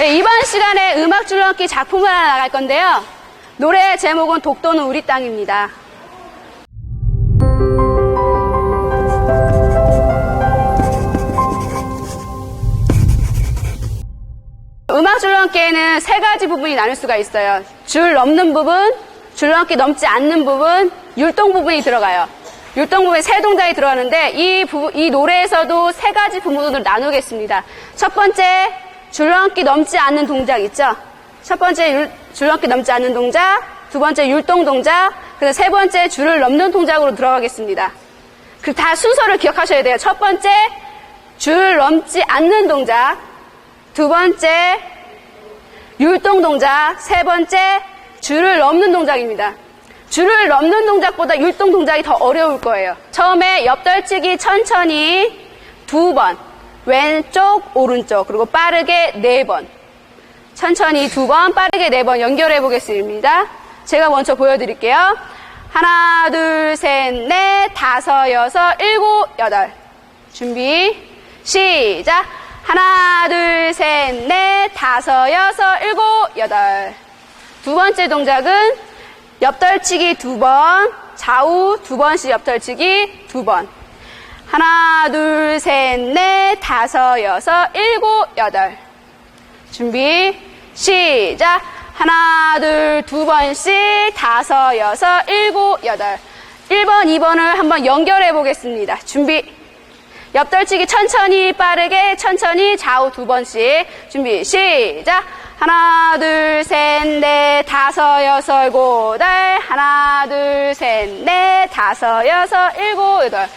네, 이번 시간에 음악 줄넘기 작품을 하나 나갈 건데요. 노래 제목은 독도는 우리 땅입니다. 음악 줄넘기에는 세 가지 부분이 나눌 수가 있어요. 줄 넘는 부분, 줄넘기 넘지 않는 부분, 율동 부분이 들어가요. 율동 부분에 세 동작이 들어가는데 이, 부- 이 노래에서도 세 가지 부분으로 나누겠습니다. 첫 번째, 줄넘기 넘지 않는 동작 있죠? 첫 번째, 율- 줄넘기 넘지 않는 동작, 두 번째, 율동 동작, 그리고 세 번째, 줄을 넘는 동작으로 들어가겠습니다. 그 다 순서를 기억하셔야 돼요. 첫 번째, 줄 넘지 않는 동작, 두 번째, 율동 동작. 세 번째, 줄을 넘는 동작입니다. 줄을 넘는 동작보다 율동 동작이 더 어려울 거예요. 처음에 옆덜치기 천천히 두 번, 왼쪽, 오른쪽, 그리고 빠르게 네 번. 천천히 두 번, 빠르게 네 번 연결해 보겠습니다. 제가 먼저 보여드릴게요. 하나, 둘, 셋, 넷, 다섯, 여섯, 일곱, 여덟. 준비, 시작. 하나, 둘, 셋, 넷, 다섯, 여섯, 일곱, 여덟. 두 번째 동작은 옆덜치기 두 번, 좌우 두 번씩 옆덜치기 두 번. 하나, 둘, 셋, 넷, 다섯, 여섯, 일곱, 여덟. 준비, 시작. 하나, 둘, 두 번씩, 다섯, 여섯, 일곱, 여덟. 1번, 2번을 한번 연결해 보겠습니다. 준비. 옆덜치기 천천히, 빠르게, 천천히, 좌우 두 번씩. 준비, 시작. 하나, 둘, 셋, 넷, 다섯, 여섯, 일곱, 여덟. 하나, 둘, 셋, 넷, 다섯, 여섯, 일곱, 여덟.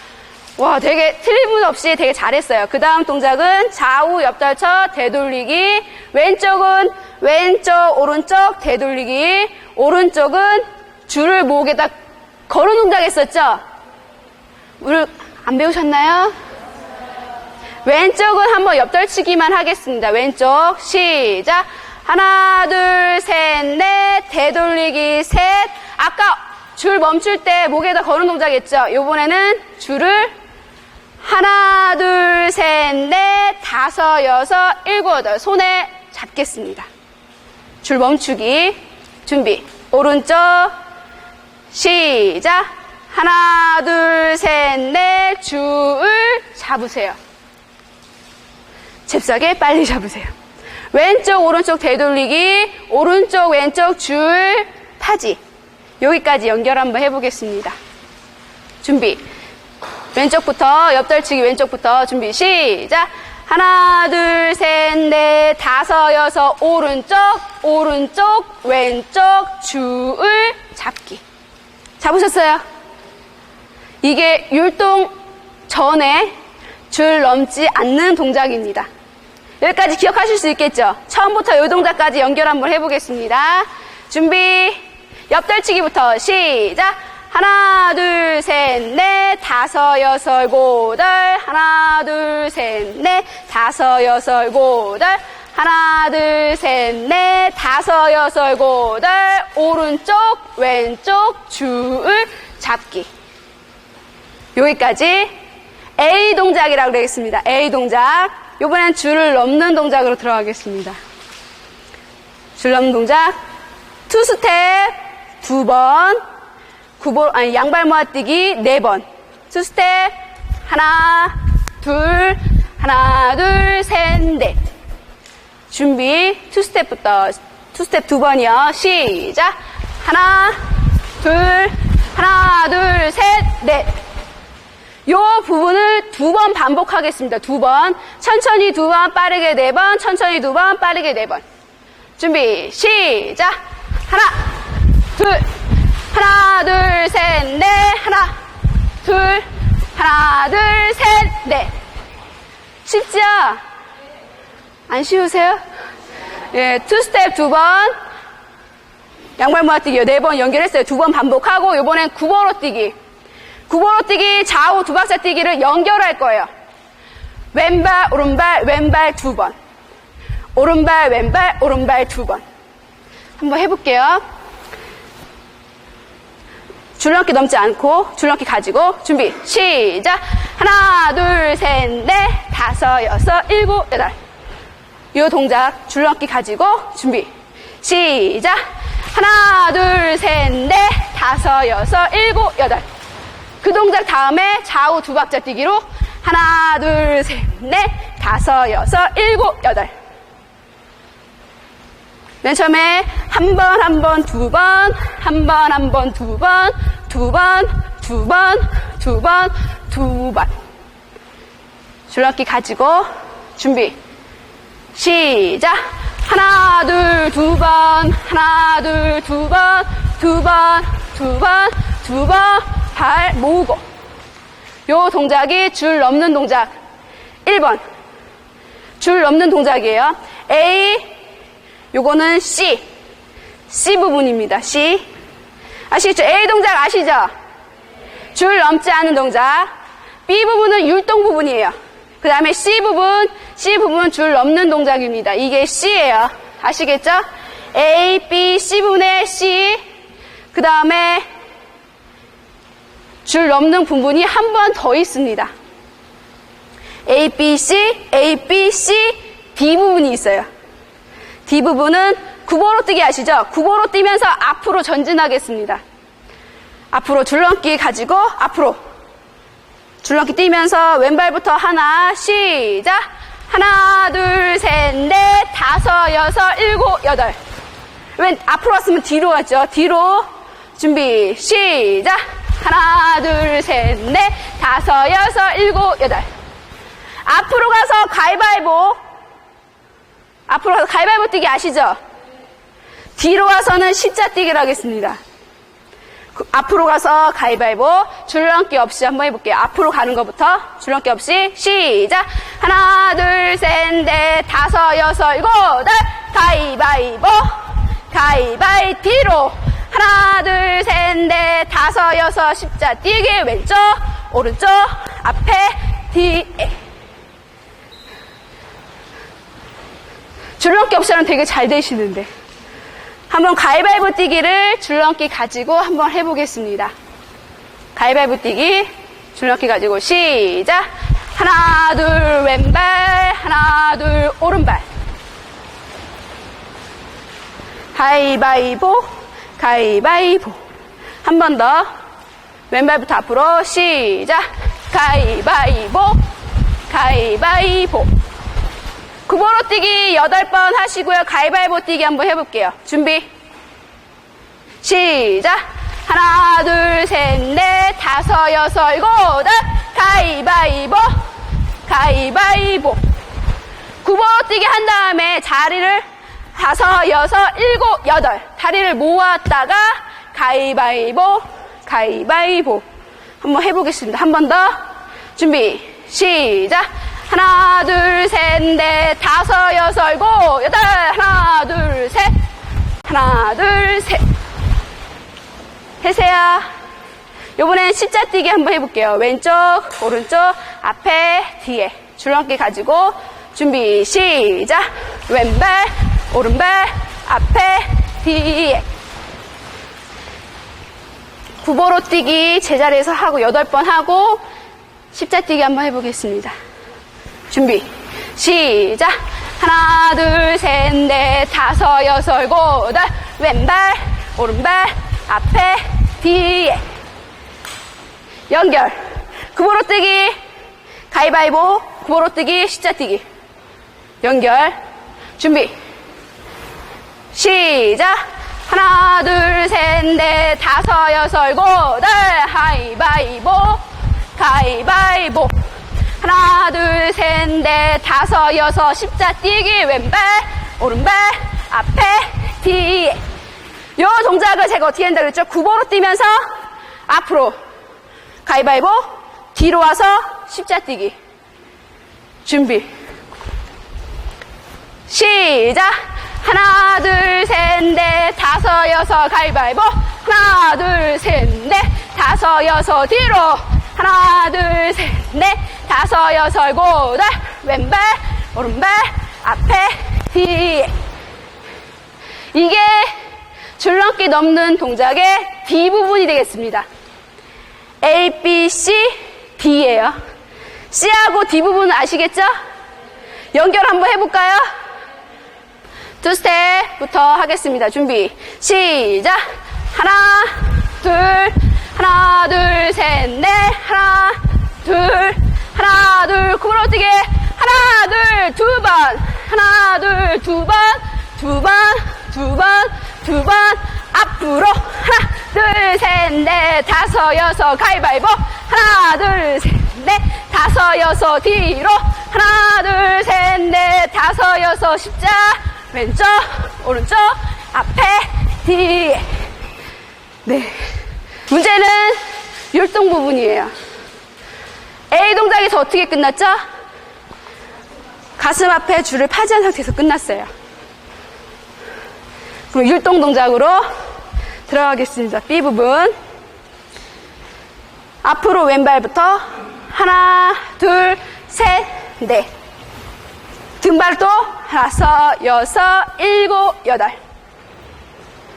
와, 되게 틀림은 없이 되게 잘했어요. 그 다음 동작은 좌우 옆덜쳐 되돌리기. 왼쪽은 왼쪽, 오른쪽 되돌리기. 오른쪽은 줄을 목에다 걸은 동작 했었죠? 우리 안 배우셨나요? 왼쪽은 한번 옆덜치기만 하겠습니다. 왼쪽 시작. 하나, 둘, 셋, 넷, 되돌리기 셋. 아까 줄 멈출 때 목에다 거는 동작 했죠? 이번에는 줄을 하나, 둘, 셋, 넷, 다섯, 여섯, 일곱, 여덟. 손에 잡겠습니다. 줄 멈추기. 준비. 오른쪽. 시작. 하나, 둘, 셋, 넷. 줄을 잡으세요. 잽싸게 빨리 잡으세요. 왼쪽, 오른쪽 되돌리기. 오른쪽, 왼쪽 줄 타지. 여기까지 연결 한번 해보겠습니다. 준비. 왼쪽부터 옆덜치기 왼쪽부터 준비 시작 하나 둘 셋 넷 다섯 여섯 오른쪽 오른쪽 왼쪽 줄을 잡기 잡으셨어요? 이게 율동 전에 줄 넘지 않는 동작입니다. 여기까지 기억하실 수 있겠죠? 처음부터 이 동작까지 연결 한번 해보겠습니다. 준비 옆덜치기부터 시작 하나, 둘, 셋, 넷, 다섯, 여섯, 여덟. 하나, 둘, 셋, 넷, 다섯, 여섯, 여덟. 하나, 둘, 셋, 넷, 다섯, 여섯, 여덟. 오른쪽, 왼쪽, 줄 잡기. 여기까지 A 동작이라고 그러겠습니다. A 동작. 이번엔 줄을 넘는 동작으로 들어가겠습니다. 줄 넘는 동작. 투 스텝 두 번. 구보, 아니, 양발 모아뛰기 네 번. 투 스텝. 하나, 둘, 하나, 둘, 셋, 넷. 준비. 투 스텝부터. 투 스텝 두 번이요. 시작. 하나, 둘, 하나, 둘, 셋, 넷. 요 부분을 두 번 반복하겠습니다. 두 번. 천천히 두 번, 빠르게 네 번, 천천히 두 번, 빠르게 네 번. 준비, 시작. 하나, 둘, 하나, 둘, 셋, 넷. 하나, 둘, 하나, 둘, 셋, 넷. 쉽죠? 안 쉬우세요? 예, 투 스텝 두 번. 양발 모아뛰기요. 네 번 연결했어요. 두 번 반복하고, 이번엔 구보로 뛰기. 구보로 뛰기, 좌우 두 박자 뛰기를 연결할 거예요. 왼발, 오른발, 왼발 두 번. 오른발, 왼발, 오른발 두 번. 한번 해볼게요. 줄넘기 넘지 않고 줄넘기 가지고 준비 시작 하나 둘 셋 넷 다섯 여섯 일곱 여덟 이 동작 줄넘기 가지고 준비. 시작. 하나, 둘, 셋, 넷, 다섯, 여섯, 일곱, 여덟. 그 동작 다음에 좌우 두 박자 뛰기로 하나, 둘, 셋, 넷, 다섯, 여섯, 일곱, 여덟. 맨 처음에 한 번, 한 번, 두 번, 한 번, 한 번, 두 번, 두 번, 두 번, 두 번, 두 번. 줄넘기 가지고 준비. 시작. 하나, 둘, 두 번, 하나, 둘, 두 번, 두 번, 두 번, 두 번, 발 모으고. 요 동작이 줄 넘는 동작. 1번. 줄 넘는 동작이에요. A, 요거는 C. C 부분입니다. C. 아시겠죠? A 동작 아시죠? 줄 넘지 않은 동작. B 부분은 율동 부분이에요. 그 다음에 C 부분, C 부분 줄 넘는 동작입니다. 이게 C예요. 아시겠죠? A, B, C 부분의 C. 그 다음에 줄 넘는 부분이 한 번 더 있습니다. A, B, C, A, B, C, D 부분이 있어요. D 부분은 구보로 뛰기 아시죠? 구보로 뛰면서 앞으로 전진하겠습니다. 앞으로 줄넘기 가지고 앞으로. 줄넘기 뛰면서 왼발부터 하나 시작! 하나 둘 셋 넷 다섯 여섯 일곱 여덟. 왼 앞으로 왔으면 뒤로 왔죠. 뒤로. 준비 시작! 하나 둘 셋 넷 다섯 여섯 일곱 여덟. 앞으로 가서 가위바위보. 앞으로 가서 가위바위보 뛰기 아시죠? 뒤로 와서는 십자 뛰기를 하겠습니다. 그, 앞으로 가서 가위바위보 줄넘기 없이 한번 해볼게요. 앞으로 가는 것부터 줄넘기 없이 시작. 하나 둘 셋 넷 다섯 여섯 일곱 여덟 가위바위보 가위바위 뒤로 하나 둘 셋 넷 다섯 여섯 십자 뛰기 왼쪽 오른쪽 앞에 뒤에 줄넘기 없이 하면 되게 잘 되시는데. 한번 가위바위보 뛰기를 줄넘기 가지고 한번 해보겠습니다. 가위바위보 뛰기, 줄넘기 가지고 시작. 하나, 둘, 왼발, 하나, 둘, 오른발. 가위바위보, 가위바위보. 한 번 더. 왼발부터 앞으로 시작. 가위바위보, 가위바위보. 구보로 뛰기 8번 하시고요. 가위바위보 뛰기 한번 해볼게요. 준비. 시작. 하나, 둘, 셋, 넷, 다섯, 여섯, 일곱, 여덟. 가위바위보. 가위바위보. 구보로 뛰기 한 다음에 자리를 다섯, 여섯, 일곱, 여덟. 다리를 모았다가 가위바위보. 가위바위보. 한번 해보겠습니다. 한 번 더. 준비. 시작. 하나, 둘, 셋, 넷, 다섯, 여섯, 일곱, 여덟. 하나, 둘, 셋. 하나, 둘, 셋. 되세요. 요번엔 십자 뛰기 한번 해볼게요. 왼쪽, 오른쪽, 앞에, 뒤에. 줄넘기 가지고 준비, 시작. 왼발, 오른발, 앞에, 뒤에. 구보로 뛰기 제자리에서 하고 여덟 번 하고 십자 뛰기 한번 해보겠습니다. 준비. 시작. 하나, 둘, 셋, 넷, 다섯, 여섯, 일곱, 여덟. 왼발, 오른발, 앞에, 뒤에. 연결. 구보로 뛰기. 가위바위보. 구보로 뛰기. 십자 뛰기. 연결. 준비. 시작. 하나, 둘, 셋, 넷, 다섯, 여섯, 일곱, 여덟. 가위바위보. 가위바위보. 하나, 둘, 셋, 넷, 다섯, 여섯, 십자 뛰기, 왼발, 오른발, 앞에, 뒤에. 요 동작을 제가 어떻게 한다 그랬죠? 구보로 뛰면서 앞으로. 가위바위보, 뒤로 와서 십자 뛰기. 준비. 시작. 하나, 둘, 셋, 넷, 다섯, 여섯, 가위바위보. 하나, 둘, 셋, 넷, 다섯, 여섯, 뒤로. 하나, 둘, 셋, 넷, 다섯, 여섯, 일곱. 왼발, 오른발, 앞에, 뒤에. 이게 줄넘기 넘는 동작의 D 부분이 되겠습니다. A, B, C, D예요. C하고 D 부분은 아시겠죠? 연결 한번 해볼까요? 두 스텝부터 하겠습니다. 준비. 시작. 하나, 둘, 하나, 둘, 셋, 넷. 하나, 둘, 하나, 둘. 구부러뜨기. 하나, 둘, 두 번. 하나, 둘, 두 번. 두 번, 두 번, 두 번. 앞으로. 하나, 둘, 셋, 넷. 다섯, 여섯. 가위바위보. 하나, 둘, 셋, 넷. 다섯, 여섯. 뒤로. 하나, 둘, 셋, 넷. 다섯, 여섯. 십자. 왼쪽, 오른쪽, 앞에, 뒤에. 네. 문제는 율동 부분이에요. A 동작에서 어떻게 끝났죠? 가슴 앞에 줄을 파지한 상태에서 끝났어요. 그럼 율동 동작으로 들어가겠습니다. B 부분. 앞으로 왼발부터 하나, 둘, 셋, 넷. 등발도 다섯, 여섯, 일곱, 여덟.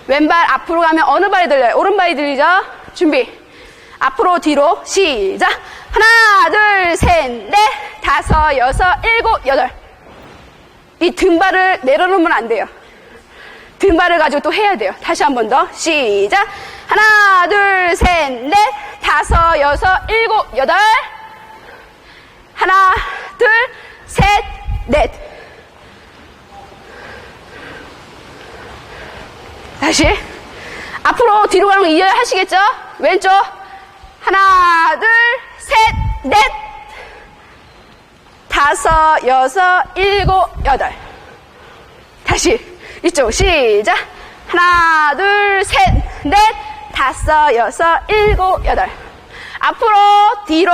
왼발 앞으로 가면 어느 발이 들려요? 오른발이 들리죠? 준비. 앞으로 뒤로 시작. 하나, 둘, 셋, 넷, 다섯, 여섯, 일곱, 여덟. 이 등발을 내려놓으면 안 돼요. 등발을 가지고 또 해야 돼요. 다시 한 번 더. 시작. 하나, 둘, 셋, 넷, 다섯, 여섯, 일곱, 여덟. 하나, 둘, 셋, 넷. 다시. 앞으로 뒤로 가는 거 이해하시겠죠? 왼쪽. 하나, 둘, 셋, 넷. 다섯, 여섯, 일곱, 여덟. 다시. 이쪽 시작. 하나, 둘, 셋, 넷, 다섯, 여섯, 일곱, 여덟. 앞으로, 뒤로,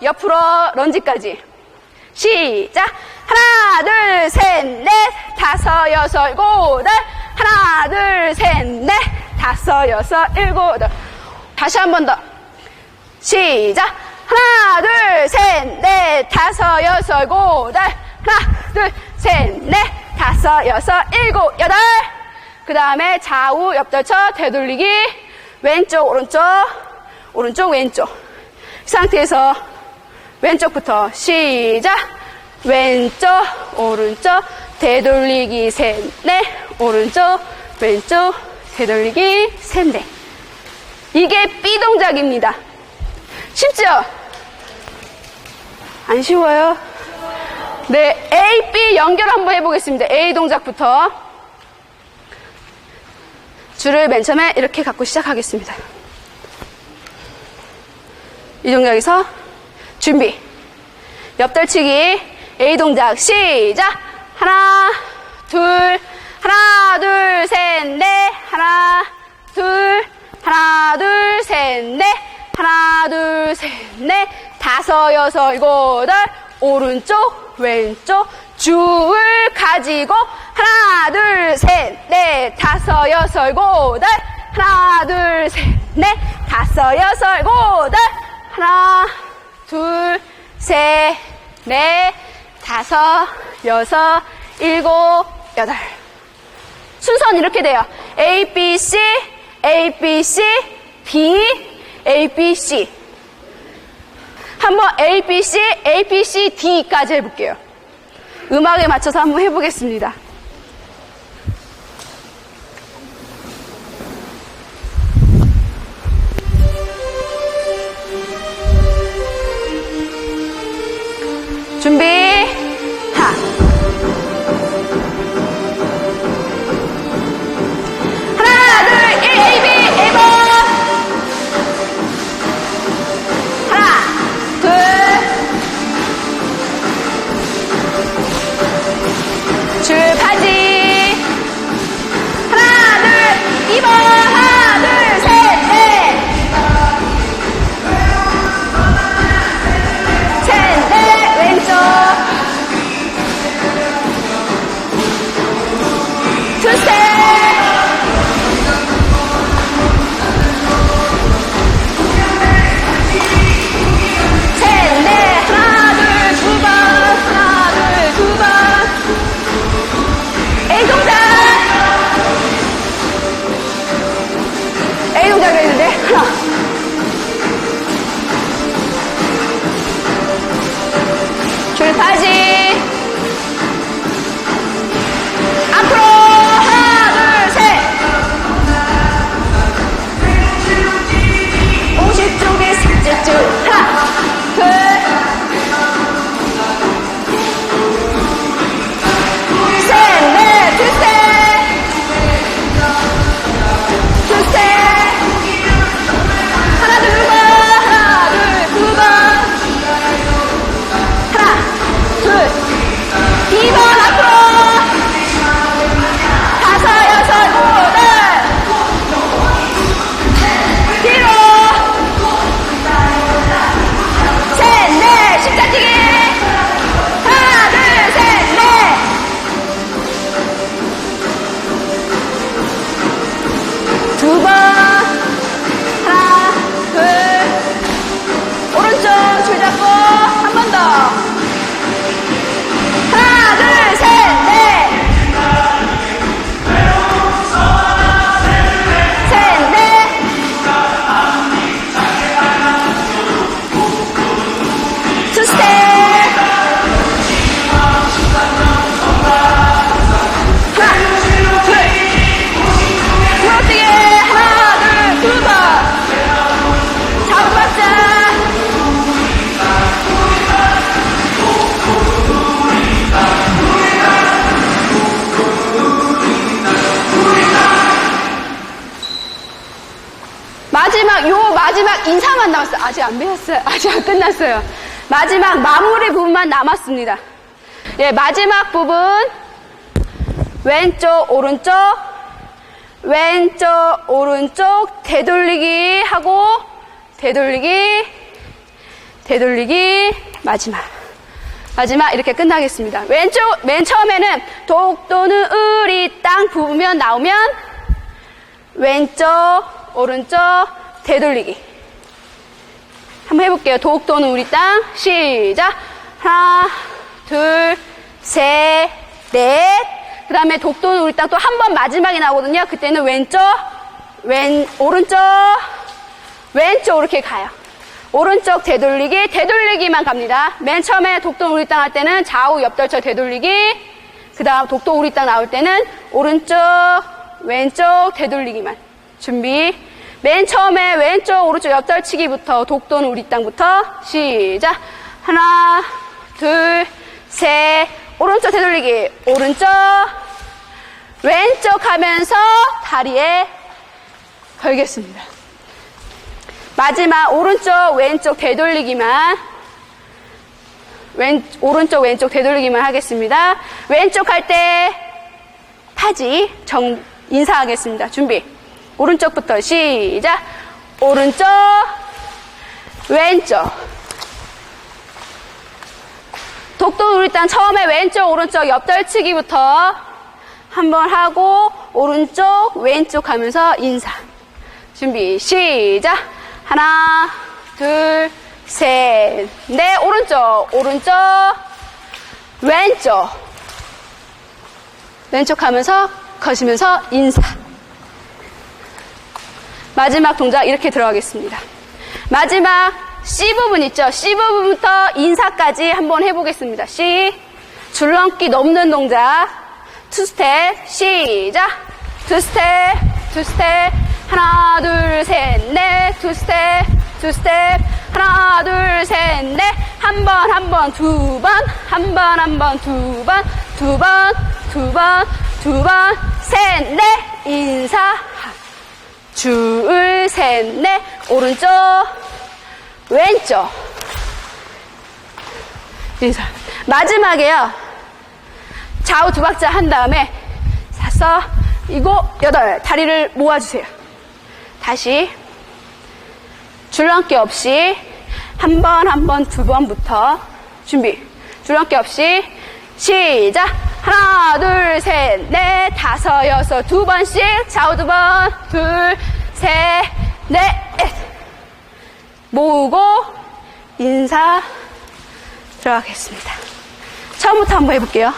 옆으로, 런지까지. 시작. 하나, 둘, 셋, 넷, 다섯, 여섯, 일곱, 여덟. 하나, 둘, 셋, 넷, 다섯, 여섯, 일곱, 여덟. 다시 한 번 더. 시작. 하나, 둘, 셋, 넷, 다섯, 여섯, 일곱, 여덟. 하나, 둘, 셋, 넷, 다섯, 여섯, 일곱, 여덟. 그 다음에 좌우 옆돌쳐 되돌리기. 왼쪽, 오른쪽, 오른쪽, 왼쪽. 이 상태에서 왼쪽부터 시작. 왼쪽, 오른쪽, 되돌리기 셋, 넷, 오른쪽, 왼쪽, 되돌리기 셋, 넷. 이게 B 동작입니다. 쉽죠? 안 쉬워요? 네, A, B 연결 한번 해보겠습니다. A 동작부터. 줄을 맨 처음에 이렇게 갖고 시작하겠습니다. 이 동작에서 준비. 옆돌치기 A 동작 시작. 하나, 둘, 하나, 둘, 셋, 넷. 하나, 둘, 하나, 둘, 셋, 넷. 하나, 둘, 셋, 넷. 다섯, 여섯, 일곱, 여덟. 오른쪽, 왼쪽. 줄을 가지고 하나, 둘, 셋, 넷, 다섯, 여섯, 일곱. 하나, 둘, 셋, 넷, 다섯, 여섯, 일곱. 하나, 둘, 셋, 넷, 다섯, 여섯, 일곱, 여덟. 순서는 이렇게 돼요. A, B, C, A, B, C, B, A, B, C. 한번 A, B, C, A, B, C, D까지 해볼게요. 음악에 맞춰서 한번 해보겠습니다. 줄파 남았어요. 아직 안 배웠어요. 아직 안 끝났어요. 마지막 마무리 부분만 남았습니다. 예, 마지막 부분. 왼쪽, 오른쪽, 왼쪽, 오른쪽, 되돌리기 하고, 되돌리기, 되돌리기, 마지막. 마지막 이렇게 끝나겠습니다. 왼쪽, 맨 처음에는 독도는 우리 땅 부으면 나오면 왼쪽, 오른쪽, 되돌리기. 한번 해볼게요. 독도는 우리 땅. 시작. 하나, 둘, 셋, 넷. 그 다음에 독도는 우리 땅 또 한 번 마지막에 나오거든요. 그때는 왼쪽, 왼, 오른쪽, 왼쪽 이렇게 가요. 오른쪽 되돌리기, 되돌리기만 갑니다. 맨 처음에 독도 우리 땅 할 때는 좌우 옆돌쳐 되돌리기, 그 다음 독도 우리 땅 나올 때는 오른쪽, 왼쪽 되돌리기만. 준비. 맨 처음에 왼쪽, 오른쪽 옆돌치기부터 독도는 우리 땅부터 시작. 하나, 둘, 셋, 오른쪽 되돌리기, 오른쪽, 왼쪽 하면서 다리에 걸겠습니다. 마지막 오른쪽 왼쪽 되돌리기만 왼 오른쪽 왼쪽 되돌리기만 하겠습니다. 왼쪽 할때 타지 정 인사하겠습니다. 준비. 오른쪽부터 시작. 오른쪽 왼쪽 독도 우리 땅 처음에 왼쪽 오른쪽 옆덜치기부터 한번 하고 오른쪽 왼쪽 하면서 인사. 준비 시작. 하나, 둘, 셋, 넷. 오른쪽, 오른쪽, 왼쪽. 왼쪽 하면서 거시면서 인사. 마지막 동작 이렇게 들어가겠습니다. 마지막 C 부분 있죠? C 부분부터 인사까지 한번 해보겠습니다. C. 줄넘기 넘는 동작. 투 스텝. 시작. 투 스텝, 투 스텝. 하나, 둘, 셋, 넷. 투 스텝, 투 스텝. 하나, 둘, 셋, 넷. 한 번, 한 번, 두 번. 한 번, 한 번, 두 번. 두 번, 두 번, 두 번. 셋, 넷. 인사. 줄, 셋, 넷. 오른쪽, 왼쪽. 인사. 마지막에요. 좌우 두 박자 한 다음에 사서 이거 여덟 다리를 모아주세요. 다시 줄넘기 없이 한 번, 한 번, 두 번부터 준비. 줄넘기 없이 시작. 하나, 둘, 셋, 넷, 다섯, 여섯, 두 번씩 좌우 두 번, 둘, 셋, 넷. 모으고 인사 들어가겠습니다. 처음부터 한번 해볼게요.